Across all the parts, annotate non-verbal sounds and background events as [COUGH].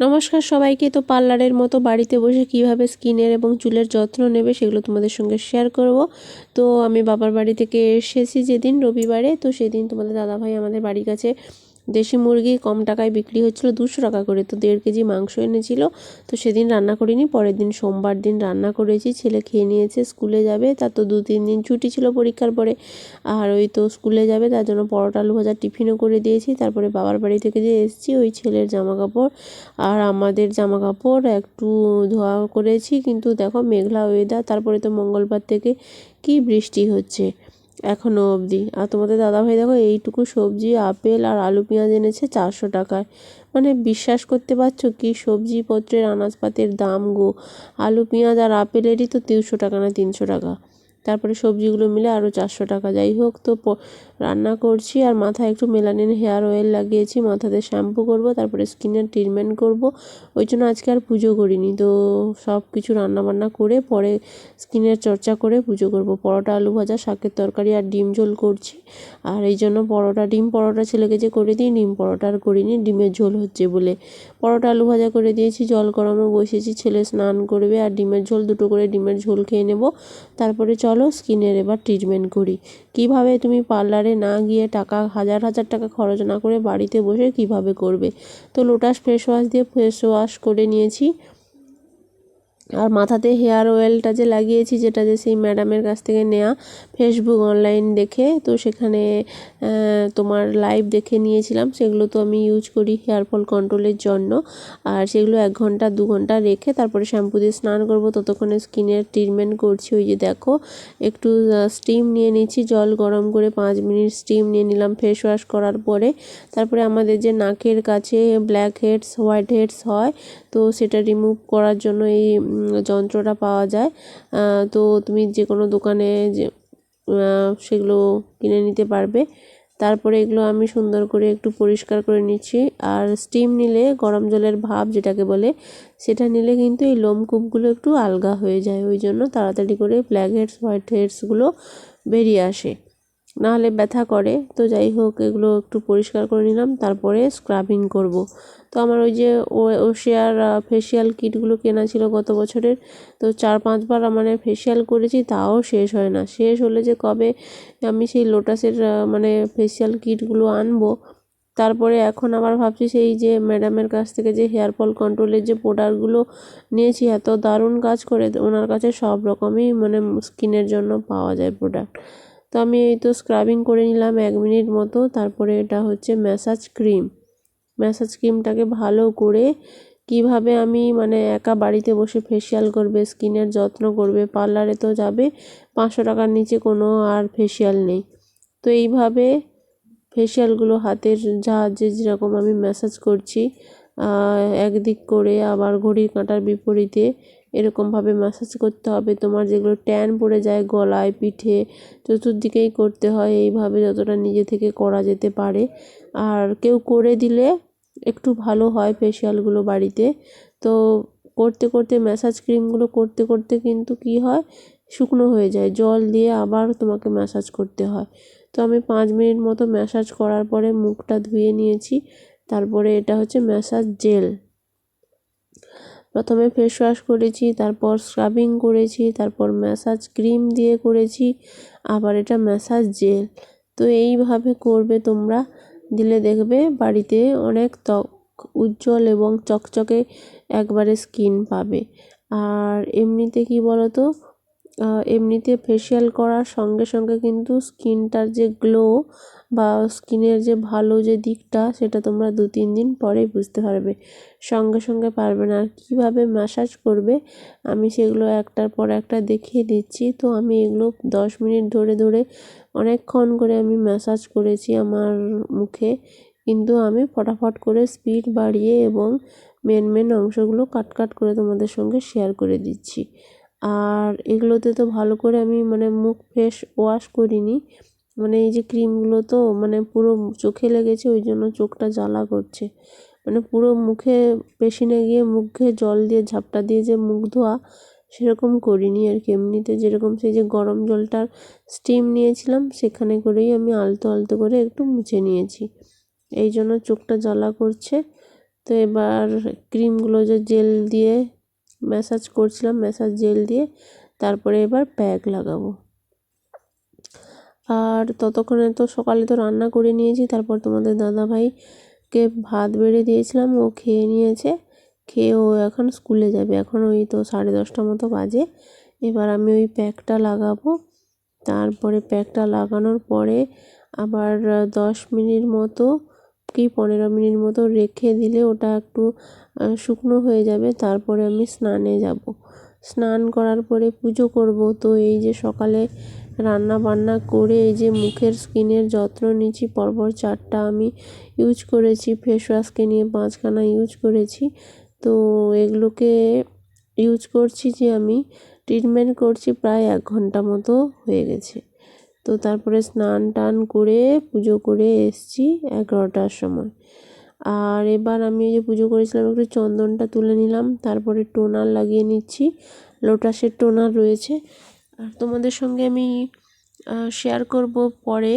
নমস্কার সবাইকে। তো পার্লারের মতো বাড়িতে বসে কীভাবে স্কিনের এবং চুলের যত্ন নেবে সেগুলো তোমাদের সঙ্গে শেয়ার করব। তো আমি বাবার বাড়ি থেকে এসেছি যেদিন রবিবারে। তো সেদিন তোমাদের দাদাভাই আমাদের বাড়ির কাছে দেশি মুরগি কম টাকায় বিক্রি হচ্ছিল দুশো টাকা করে, তো দেড় কেজি মাংস এনেছিল। তো সেদিন রান্না করিনি, পরের দিন সোমবার দিন রান্না করেছি, ছেলে খেয়ে নিয়েছে, স্কুলে যাবে, তার তো দু তিন দিন ছুটি ছিল পরীক্ষার পরে। আর ওই তো স্কুলে যাবে, তার জন্য পরোটা, আলু ভাজা, টিফিনও করে দিয়েছি, তারপরে বাবার বাড়ি থেকে যে এসেছি, ওই ছেলের জামা কাপড় আর আমাদের জামা কাপড় একটু ধোয়া করেছি, কিন্তু দেখো মেঘলা ওয়েদার তারপরে তো মঙ্গলবার থেকে কি বৃষ্টি হচ্ছে। এখনও অবধি। আর তোমাদের দাদাভাই দেখো, এইটুকু সবজি, আপেল আর আলু পেঁয়াজ এনেছে চারশো টাকায়। মানে বিশ্বাস করতে পারছ কি? সবজিপত্রের আনাজপাতের দাম গো। আলু, পেঁয়াজ আর আপেলেরই তো তিনশো টাকা না তিনশো টাকা। তারপরে সবজিগুলো মিলে আরও চারশো টাকা। যাই হোক, তো রান্না করছি আর মাথায় একটু মেলানিন হেয়ার অয়েল লাগিয়েছি। মাথাতে শ্যাম্পু করব, তারপরে স্কিনের ট্রিটমেন্ট করব। ওই জন্য আজকে আর পুজো করিনি। তো সব কিছু রান্নাবান্না করে পরে স্কিনের চর্চা করে পুজো করব। পরোটা, আলু ভাজা, শাকের তরকারি আর ডিম ঝোল করছি। আর এই জন্য পরোটা, ডিম পরোটা ছেলেকে যে করে দিই, ডিম পরোটা আর করিনি, ডিমের ঝোল হচ্ছে বলে। পরোটা, আলু ভাজা করে দিয়েছি, জল গরমে বসেছি ছেলে স্নান করবে আর ডিমের ঝোল, দুটো করে ডিমের ঝোল খেয়ে নেব। তারপরে চলো স্কিনের এবার ট্রিটমেন্ট করি। কীভাবে তুমি পার্লারে না গিয়ে টাকা, হাজার হাজার টাকা খরচ না করে বাড়িতে বসে কীভাবে করবে? তো লোটাস ফেস ওয়াশ দিয়ে ফেস ওয়াশ করে নিয়েছি। আর মাথাতে হেয়ার অয়েলটা যে লাগিয়েছি, যেটা যে সেই ম্যাডামের কাছ থেকে নেওয়া ফেসবুক অনলাইন দেখে, তো সেখানে তোমার লাইভ দেখে নিয়েছিলাম। সেগুলো তো আমি ইউজ করি হেয়ার ফল কন্ট্রোলের জন্য। আর সেগুলো এক ঘণ্টা, দু ঘণ্টা রেখে তারপরে শ্যাম্পু দিয়ে স্নান করব। ততক্ষণে স্কিনের ট্রিটমেন্ট করছি। ওই যে দেখো, একটু স্টিম নিয়ে নিচ্ছি জল গরম করে পাঁচ মিনিট স্টিম নিয়ে নিলাম ফেস ওয়াশ করার পরে। তারপরে আমাদের যে নাকের কাছে ব্ল্যাক হেডস হোয়াইট হেডস হয়, তো সেটা রিমুভ করার জন্য এই যন্ত্রটা পাওয়া যায়। তো তুমি যে কোনো দোকানে যে সেগুলো কিনে নিতে পারবে। তারপরে এগুলো আমি সুন্দর করে একটু পরিষ্কার করে নিচ্ছি। আর স্টিম নিলে, গরম জলের ভাব যেটাকে বলে, সেটা নিলে কিন্তু এই লোমকূপগুলো একটু আলগা হয়ে যায়। ওই জন্য তাড়াতাড়ি করে ব্ল্যাক হেডস হোয়াইট হেডসগুলো বেরিয়ে আসে। নাহলে ব্যথা করে। তো যাই হোক, এগুলো একটু পরিষ্কার করে নিলাম, তারপরে স্ক্রাবিং করব। তো আমার ওই যে ওশিয়ার ফেসিয়াল কিটগুলো কেনা ছিল গত বছরের, তো চার পাঁচবার মানে ফেসিয়াল করেছি, তাও শেষ হয় না। শেষ হলে যে কবে আমি সেই লোটাসের মানে ফেসিয়াল কিটগুলো আনব, তারপরে এখন আবার ভাবছি সেই যে ম্যাডামের কাছ থেকে যে হেয়ার ফল কন্ট্রোলের যে প্রোডাক্টগুলো নিয়েছি, এত দারুণ কাজ করে, ওনার কাছে সব রকমই মানে স্কিনের জন্য পাওয়া যায় প্রোডাক্ট তো আমি এই তো স্ক্রাবিং করে নিলাম এক মিনিট মতো। তারপরে এটা হচ্ছে ম্যাসাজ ক্রিম ম্যাসাজ ক্রিমটাকে ভালো করে কীভাবে আমি মানে একা বাড়িতে বসে ফেসিয়াল করবে স্কিনের যত্ন করবে পার্লারে তো যাবে, পাঁচশো টাকার নিচে কোনো আর ফেসিয়াল নেই। তো এইভাবে ফেসিয়ালগুলো হাতের সাহায্যে যেরকম আমি ম্যাসাজ করছি একদিক করে আবার ঘড়ির কাঁটার বিপরীতে এরকমভাবে ম্যাসাজ করতে হবে। তোমার যেগুলো ট্যান পড়ে যায় গলায়, পিঠে, চতুর্দিকেই করতে হয়। এইভাবে যতটা নিজে থেকে করা যেতে পারে। আর কেউ করে দিলে একটু ভালো হয় ফেসিয়ালগুলো বাড়িতে। তো করতে করতে ম্যাসাজ ক্রিমগুলো করতে করতে কিন্তু কী হয়? শুকনো হয়ে যায়। জল দিয়ে আবার তোমাকে ম্যাসাজ করতে হয়। তো আমি পাঁচ মিনিট মতো ম্যাসাজ করার পরে মুখটা ধুয়ে নিয়েছি। তারপরে এটা হচ্ছে ম্যাসাজ জেল প্রথমে ফেস ওয়াশ করেছি, তারপর স্ক্রাবিং করেছি, তারপর ম্যাসাজ ক্রিম দিয়ে করেছি, আবার এটা ম্যাসাজ জেল তো এইভাবে করবে তোমরা, দিলে দেখবে বাড়িতে অনেক ত্বক উজ্জ্বল এবং চকচকে একবারে স্কিন পাবে। আর এমনিতে কি বলো তো এমনিতে ফেসিয়াল করার সঙ্গে সঙ্গে কিন্তু স্কিনটার যে গ্লো বা স্কিনের যে ভালো যে দিকটা, সেটা তোমরা দু তিন দিন পরেই বুঝতে পারবে। সঙ্গে সঙ্গে পারবে না। আর কীভাবে ম্যাসাজ করবে, আমি সেগুলো একটার পর একটা দেখিয়ে দিচ্ছি। তো আমি এগুলো দশ মিনিট ধরে ধরে অনেকক্ষণ করে আমি ম্যাসাজ করেছি আমার মুখে। কিন্তু আমি ফটাফট করে স্পিড বাড়িয়ে এবং মেন মেন অংশগুলো কাট কাট করে তোমাদের সঙ্গে শেয়ার করে দিচ্ছি। আর এগুলোতে তো ভালো করে আমি মানে মুখ ফেস ওয়াশ করিনি। মানে এই যে ক্রিমগুলো তো মানে পুরো চোখে লেগেছে, ওই জন্য চোখটা জ্বালা করছে। মানে পুরো মুখে পেশিনে গিয়ে মুখে জল দিয়ে ঝাপটা দিয়ে যে মুখ ধোয়া, সেরকম করিনি আর কি। এমনিতে যেরকম সেই যে গরম জলটার স্টিম নিয়েছিলাম, সেখানে করেই আমি আলতো আলতো করে একটু মুছে নিয়েছি। এই জন্য চোখটা জ্বালা করছে। তো এবার ক্রিমগুলো যে জেল দিয়ে ম্যাসাজ করছিলাম ম্যাসাজ জেল দিয়ে। তারপরে এবার প্যাক লাগাবো। আর ততক্ষণে তো সকালে তো রান্না করে নিয়েছি, তারপর তোমাদের দাদা ভাইকে ভাত বেড়ে দিয়েছিলাম, ও খেয়ে নিয়েছে। খেয়ে ও এখন স্কুলে যাবে, এখন ওই তো সাড়ে দশটা মতো বাজে। এবার আমি ওই প্যাকটা লাগাবো। তারপরে প্যাকটা লাগানোর পরে আবার দশ মিনিট মতো কি পনেরো মিনিট মতো রেখে দিলে ওটা একটু শুকনো হয়ে যাবে, তারপরে আমি স্নানে যাব। স্নান করার পরে পুজো করব। তো এই যে সকালে রান্না বান্না করে এই যে মুখের স্কিনের যত্ন নিচ্ছি পরপর চারটা আমি ইউজ করেছি ফেস ওয়াশকে নিয়ে পাঁচখানা ইউজ করেছি। তো এগুলোকে ইউজ করছি যে আমি ট্রিটমেন্ট করছি প্রায় এক ঘণ্টা মতো হয়ে গেছে। তো তারপরে স্নান টান করে পুজো করে এসছি এগারোটার সময়। আর এবার আমি যে পুজো করেছিলাম, একটু চন্দনটা তুলে নিলাম, তারপরে টোনার লাগিয়ে নিচ্ছি, লোটাসের টোনার রয়েছে। আর তোমাদের সঙ্গে আমি শেয়ার করব পরে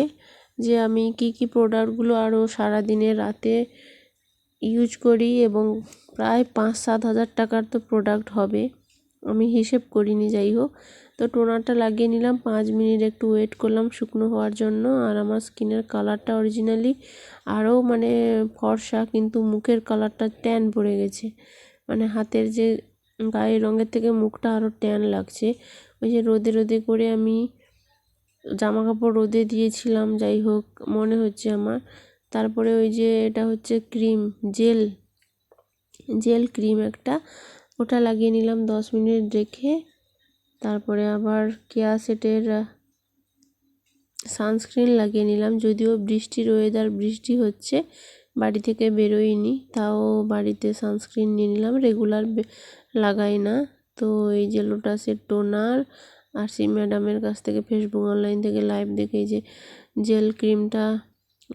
যে আমি কি কি প্রোডাক্টগুলো আরও সারাদিনে রাতে ইউজ করি এবং প্রায় পাঁচ সাত হাজার টাকার তো প্রোডাক্ট হবে। আমি হিসেব করিনি যাই হোক তো টোনারটা লাগিয়ে নিলাম, পাঁচ মিনিট একটু ওয়েট করলাম শুকনো হওয়ার জন্য। আর আমার স্কিনের কালারটা অরিজিনালি আরও মানে ফর্সা, কিন্তু মুখের কালারটা ট্যান পড়ে গেছে। মানে হাতের যে গায়ের রঙের থেকে মুখটা আরও ট্যান লাগছে। ওই যে রোদে রোদে করে আমি জামা কাপড় রোদে দিয়েছিলাম যাই হোক মনে হচ্ছে আমার। তারপরে ওই যে এটা হচ্ছে ক্রিম জেল জেল ক্রিম একটা। ওটা লাগিয়ে নিলাম দশ মিনিট রেখে। তারপরে আবার কেয়া সেটের সানস্ক্রিন লাগিয়ে নিলাম। যদিও বৃষ্টির ওয়েদার বৃষ্টি হচ্ছে, বাড়ি থেকে বেরোইনি, তাও বাড়িতে সানস্ক্রিন নিয়ে নিলাম। রেগুলার লাগাই না। তো এই যে লোটাসের টোনার আর সেই ম্যাডামের কাছ থেকে ফেসবুক অনলাইন থেকে লাইভ দেখে যে জেল ক্রিমটা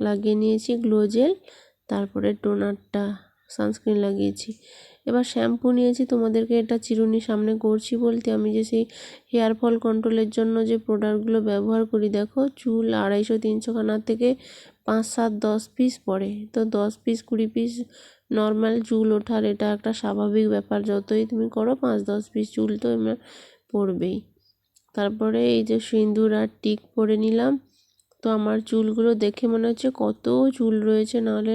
লাগিয়ে নিয়েছি, গ্লো জেল। তারপরে টোনারটা, সানস্ক্রিন লাগিয়েছি। এবার শ্যাম্পু নিয়েছি, তোমাদেরকে এটা চিরুনি সামনে করছি বলতে আমি যে সেই হেয়ার ফল কন্ট্রোলের জন্য যে প্রোডাক্টগুলো ব্যবহার করি, দেখো চুল আড়াইশো তিনশো খানার থেকে পাঁচ, সাত, দশ পিস পড়ে। তো দশ পিস কুড়ি পিস নর্মাল চুল ওঠার এটা একটা স্বাভাবিক ব্যাপার, যতই তুমি করো পাঁচ, দশ পিস চুল তো এমন পড়বেই। তারপরে এই যে সিঁদুর আর টিক পরে নিলাম, তো আমার চুলগুলো দেখে মনে হচ্ছে কত চুল রয়েছে, নাহলে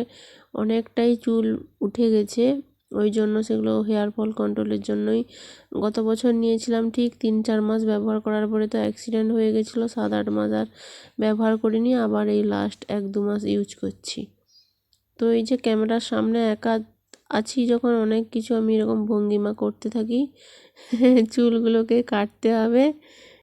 অনেকটাই চুল উঠে গেছে। ওই জন্য সেগুলো হেয়ার ফল কন্ট্রোলের জন্যই। গত বছর নিয়েছিলাম ঠিক তিন চার মাস ব্যবহার করার পরে তো অ্যাক্সিডেন্ট হয়ে গেছিল, সাত আট মাস আর ব্যবহার করিনি, আবার এই লাস্ট এক দু মাস ইউজ করছি। তো এই যে ক্যামেরার সামনে একা আছি যখন অনেক কিছু আমি এরকম ভঙ্গিমা করতে থাকি, [LAUGHS] চুলগুলোকে কাটতে হবে।